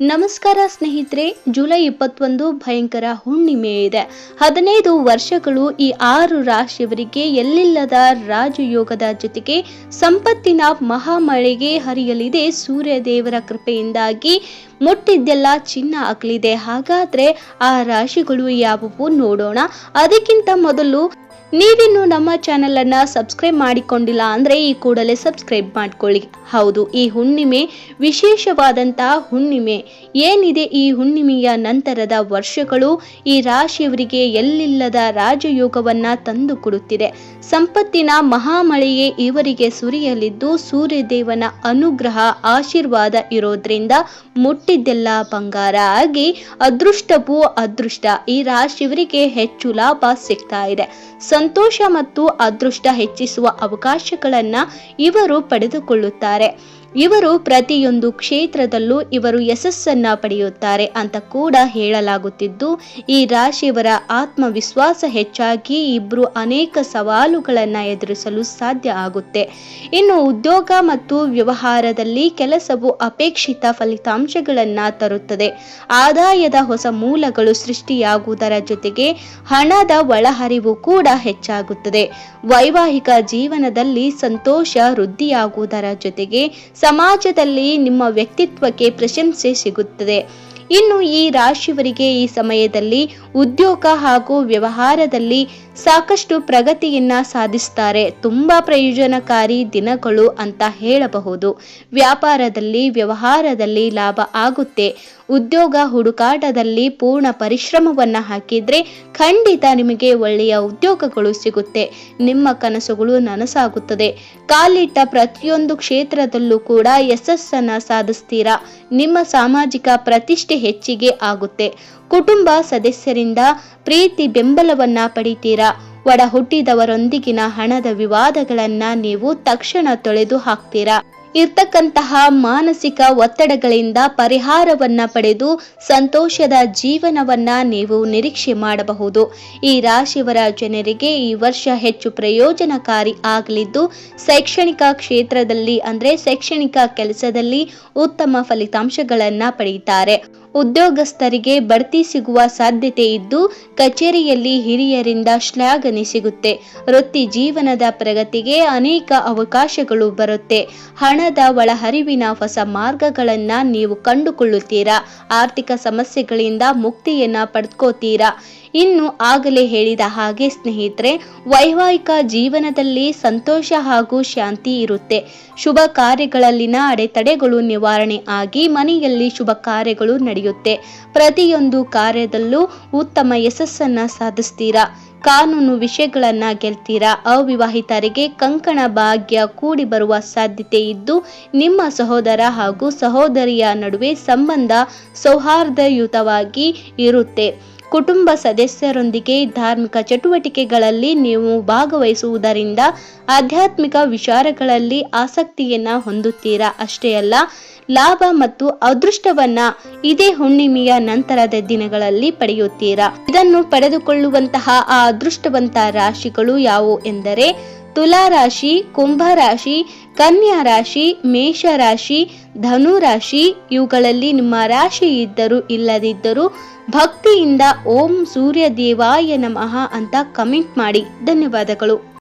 ನಮಸ್ಕಾರ ಸ್ನೇಹಿತರೆ, ಜುಲೈ ಇಪ್ಪತ್ತೊಂದು ಭಯಂಕರ ಹುಣ್ಣಿಮೆ ಇದೆ. ಹದಿನೈದು ವರ್ಷಗಳು ಈ ಆರು ರಾಶಿಯವರಿಗೆ ಎಲ್ಲಿಲ್ಲದ ರಾಜಯೋಗದ ಜೊತೆಗೆ ಸಂಪತ್ತಿನ ಮಹಾಮಳೆಗೆ ಹರಿಯಲಿದೆ ಸೂರ್ಯ ದೇವರ ಕೃಪೆಯಿಂದಾಗಿ. ಮುಟ್ಟಿದ್ದೆಲ್ಲ ಚಿನ್ನ ಆಗಲಿದೆ ಹಾಗಾದ್ರೆ ಆ ರಾಶಿಗಳು ಯಾವುವು ನೋಡೋಣ. ಅದಕ್ಕಿಂತ ಮೊದಲು ನೀವಿನ್ನು ನಮ್ಮ ಚಾನೆಲ್ ಅನ್ನ ಸಬ್ಸ್ಕ್ರೈಬ್ ಮಾಡಿಕೊಂಡಿಲ್ಲ ಅಂದ್ರೆ ಈ ಕೂಡಲೇ ಸಬ್ಸ್ಕ್ರೈಬ್ ಮಾಡ್ಕೊಳ್ಳಿ. ಹೌದು, ಈ ಹುಣ್ಣಿಮೆ ವಿಶೇಷವಾದಂತಹ ಹುಣ್ಣಿಮೆ. ಏನಿದೆ ಈ ಹುಣ್ಣಿಮೆಯ ನಂತರದ ವರ್ಷಗಳು? ಈ ರಾಶಿಯವರಿಗೆ ಎಲ್ಲಿಲ್ಲದ ರಾಜಯೋಗವನ್ನ ತಂದು ಕೊಡುತ್ತಿದೆ. ಸಂಪತ್ತಿನ ಮಹಾಮಳೆಯೇ ಇವರಿಗೆ ಸುರಿಯಲಿದ್ದು ಸೂರ್ಯದೇವನ ಅನುಗ್ರಹ, ಆಶೀರ್ವಾದ ಇರೋದ್ರಿಂದ ಮುಟ್ಟಿದ್ದೆಲ್ಲ ಬಂಗಾರ. ಆಗಿ ಅದೃಷ್ಟವೂ ಅದೃಷ್ಟ. ಈ ರಾಶಿಯವರಿಗೆ ಹೆಚ್ಚು ಲಾಭ ಸಿಗ್ತಾ ಇದೆ. ಸಂತೋಷ ಮತ್ತು ಅದೃಷ್ಟ ಹೆಚ್ಚಿಸುವ ಅವಕಾಶಗಳನ್ನು ಇವರು ಪಡೆದುಕೊಳ್ಳುತ್ತಾರೆ. ಇವರು ಪ್ರತಿಯೊಂದು ಕ್ಷೇತ್ರದಲ್ಲೂ ಇವರು ಯಶಸ್ಸನ್ನ ಪಡೆಯುತ್ತಾರೆ ಅಂತ ಕೂಡ ಹೇಳಲಾಗುತ್ತಿದ್ದು, ಈ ರಾಶಿಯವರ ಆತ್ಮವಿಶ್ವಾಸ ಹೆಚ್ಚಾಗಿ ಇಬ್ಬರು ಅನೇಕ ಸವಾಲುಗಳನ್ನು ಎದುರಿಸಲು ಸಾಧ್ಯ ಆಗುತ್ತೆ. ಇನ್ನು ಉದ್ಯೋಗ ಮತ್ತು ವ್ಯವಹಾರದಲ್ಲಿ ಕೆಲಸವು ಅಪೇಕ್ಷಿತ ಫಲಿತಾಂಶಗಳನ್ನು ತರುತ್ತದೆ. ಆದಾಯದ ಹೊಸ ಮೂಲಗಳು ಸೃಷ್ಟಿಯಾಗುವುದರ ಜೊತೆಗೆ ಹಣದ ಒಳಹರಿವು ಕೂಡ ಹೆಚ್ಚಾಗುತ್ತದೆ. ವೈವಾಹಿಕ ಜೀವನದಲ್ಲಿ ಸಂತೋಷ ವೃದ್ಧಿಯಾಗುವುದರ ಜೊತೆಗೆ ಸಮಾಜದಲ್ಲಿ ನಿಮ್ಮ ವ್ಯಕ್ತಿತ್ವಕ್ಕೆ ಪ್ರಶಂಸೆ ಸಿಗುತ್ತದೆ. ಇನ್ನು ಈ ರಾಶಿಯವರಿಗೆ ಈ ಸಮಯದಲ್ಲಿ ಉದ್ಯೋಗ ಹಾಗೂ ವ್ಯವಹಾರದಲ್ಲಿ ಸಾಕಷ್ಟು ಪ್ರಗತಿಯನ್ನ ಸಾಧಿಸ್ತಾರೆ. ತುಂಬಾ ಪ್ರಯೋಜನಕಾರಿ ದಿನಗಳು ಅಂತ ಹೇಳಬಹುದು. ವ್ಯಾಪಾರದಲ್ಲಿ, ವ್ಯವಹಾರದಲ್ಲಿ ಲಾಭ ಆಗುತ್ತೆ. ಉದ್ಯೋಗ ಹುಡುಕಾಟದಲ್ಲಿ ಪೂರ್ಣ ಪರಿಶ್ರಮವನ್ನ ಹಾಕಿದ್ರೆ ಖಂಡಿತ ನಿಮಗೆ ಒಳ್ಳೆಯ ಉದ್ಯೋಗಗಳು ಸಿಗುತ್ತೆ. ನಿಮ್ಮ ಕನಸುಗಳು ನನಸಾಗುತ್ತದೆ. ಕಾಲಿಟ್ಟ ಪ್ರತಿಯೊಂದು ಕ್ಷೇತ್ರದಲ್ಲೂ ಕೂಡ ಯಶಸ್ಸನ್ನ ಸಾಧಿಸ್ತೀರಾ? ನಿಮ್ಮ ಸಾಮಾಜಿಕ ಪ್ರತಿಷ್ಠೆ ಹೆಚ್ಚಿಗೆ ಆಗುತ್ತೆ. ಕುಟುಂಬ ಸದಸ್ಯರಿಂದ ಪ್ರೀತಿ ಬೆಂಬಲವನ್ನ ಪಡಿತೀರಾ? ಒಡ ಹುಟ್ಟಿದವರೊಂದಿಗಿನ ಹಣದ ವಿವಾದಗಳನ್ನ ನೀವು ತಕ್ಷಣ ತೊಳೆದು ಹಾಕ್ತೀರಾ? ಇರ್ತಕ್ಕಂತಹ ಮಾನಸಿಕ ಒತ್ತಡಗಳಿಂದ ಪರಿಹಾರವನ್ನ ಪಡೆದು ಸಂತೋಷದ ಜೀವನವನ್ನ ನೀವು ನಿರೀಕ್ಷೆ ಮಾಡಬಹುದು. ಈ ರಾಶಿಯವರ ಜನರಿಗೆ ಈ ವರ್ಷ ಹೆಚ್ಚು ಪ್ರಯೋಜನಕಾರಿ ಆಗಲಿದ್ದು, ಶೈಕ್ಷಣಿಕ ಕ್ಷೇತ್ರದಲ್ಲಿ ಅಂದ್ರೆ ಶೈಕ್ಷಣಿಕ ಕೆಲಸದಲ್ಲಿ ಉತ್ತಮ ಫಲಿತಾಂಶಗಳನ್ನ ಪಡೆಯುತ್ತಾರೆ ಉದ್ಯೋಗಸ್ಥರಿಗೆ ಬಡ್ತಿ ಸಿಗುವ ಸಾಧ್ಯತೆ ಇದ್ದು, ಕಚೇರಿಯಲ್ಲಿ ಹಿರಿಯರಿಂದ ಶ್ಲಾಘನೆ ಸಿಗುತ್ತೆ. ವೃತ್ತಿ ಜೀವನದ ಪ್ರಗತಿಗೆ ಅನೇಕ ಅವಕಾಶಗಳು ಬರುತ್ತೆ. ಹಣದ ಒಳಹರಿವಿನ ಹೊಸ ಮಾರ್ಗಗಳನ್ನ ನೀವು ಕಂಡುಕೊಳ್ಳುತ್ತೀರಾ? ಆರ್ಥಿಕ ಸಮಸ್ಯೆಗಳಿಂದ ಮುಕ್ತಿಯನ್ನ ಪಡ್ಕೋತೀರಾ? ಇನ್ನು ಆಗಲೇ ಹೇಳಿದ ಹಾಗೆ ಸ್ನೇಹಿತರೆ, ವೈವಾಹಿಕ ಜೀವನದಲ್ಲಿ ಸಂತೋಷ ಹಾಗೂ ಶಾಂತಿ ಇರುತ್ತೆ. ಶುಭ ಕಾರ್ಯಗಳಲ್ಲಿನ ಅಡೆತಡೆಗಳು ನಿವಾರಣೆ ಆಗಿ ಮನೆಯಲ್ಲಿ ಶುಭ ಕಾರ್ಯಗಳು ನಡೆಯುತ್ತೆ. ಪ್ರತಿಯೊಂದು ಕಾರ್ಯದಲ್ಲೂ ಉತ್ತಮ ಯಶಸ್ಸನ್ನ ಸಾಧಿಸ್ತೀರಾ? ಕಾನೂನು ವಿಷಯಗಳನ್ನ ಗೆಲ್ತೀರಾ? ಅವಿವಾಹಿತರಿಗೆ ಕಂಕಣ ಭಾಗ್ಯ ಕೂಡಿ ಬರುವ ಸಾಧ್ಯತೆ ಇದ್ದು, ನಿಮ್ಮ ಸಹೋದರ ಹಾಗೂ ಸಹೋದರಿಯ ನಡುವೆ ಸಂಬಂಧ ಸೌಹಾರ್ದಯುತವಾಗಿ ಇರುತ್ತೆ. ಕುಟುಂಬ ಸದಸ್ಯರೊಂದಿಗೆ ಧಾರ್ಮಿಕ ಚಟುವಟಿಕೆಗಳಲ್ಲಿ ನೀವು ಭಾಗವಹಿಸುವುದರಿಂದ ಆಧ್ಯಾತ್ಮಿಕ ವಿಚಾರಗಳಲ್ಲಿ ಆಸಕ್ತಿಯನ್ನ ಹೊಂದುತ್ತೀರಾ? ಅಷ್ಟೇ ಅಲ್ಲ, ಲಾಭ ಮತ್ತು ಅದೃಷ್ಟವನ್ನ ಇದೇ ಹುಣ್ಣಿಮೆಯ ನಂತರದ ದಿನಗಳಲ್ಲಿ ಪಡೆಯುತ್ತೀರಾ? ಇದನ್ನು ಪಡೆದುಕೊಳ್ಳುವಂತಹ ಆ ಅದೃಷ್ಟವಂತ ರಾಶಿಗಳು ಯಾವುವು ಎಂದರೆ ತುಲಾ ರಾಶಿ ಕುಂಭ ರಾಶಿ ಕನ್ಯಾ ರಾಶಿ ಮೇಷ ರಾಶಿ ಧನು ರಾಶಿ ಇವುಗಳಲ್ಲಿ ನಿಮ್ಮ ರಾಶಿ ಇದ್ದರೂ ಇಲ್ಲದಿದ್ದರೂ ಭಕ್ತಿಯಿಂದ ಓಂ ಸೂರ್ಯ ದೇವಾಯ ನಮಃ ಅಂತ ಕಮೆಂಟ್ ಮಾಡಿ. ಧನ್ಯವಾದಗಳು.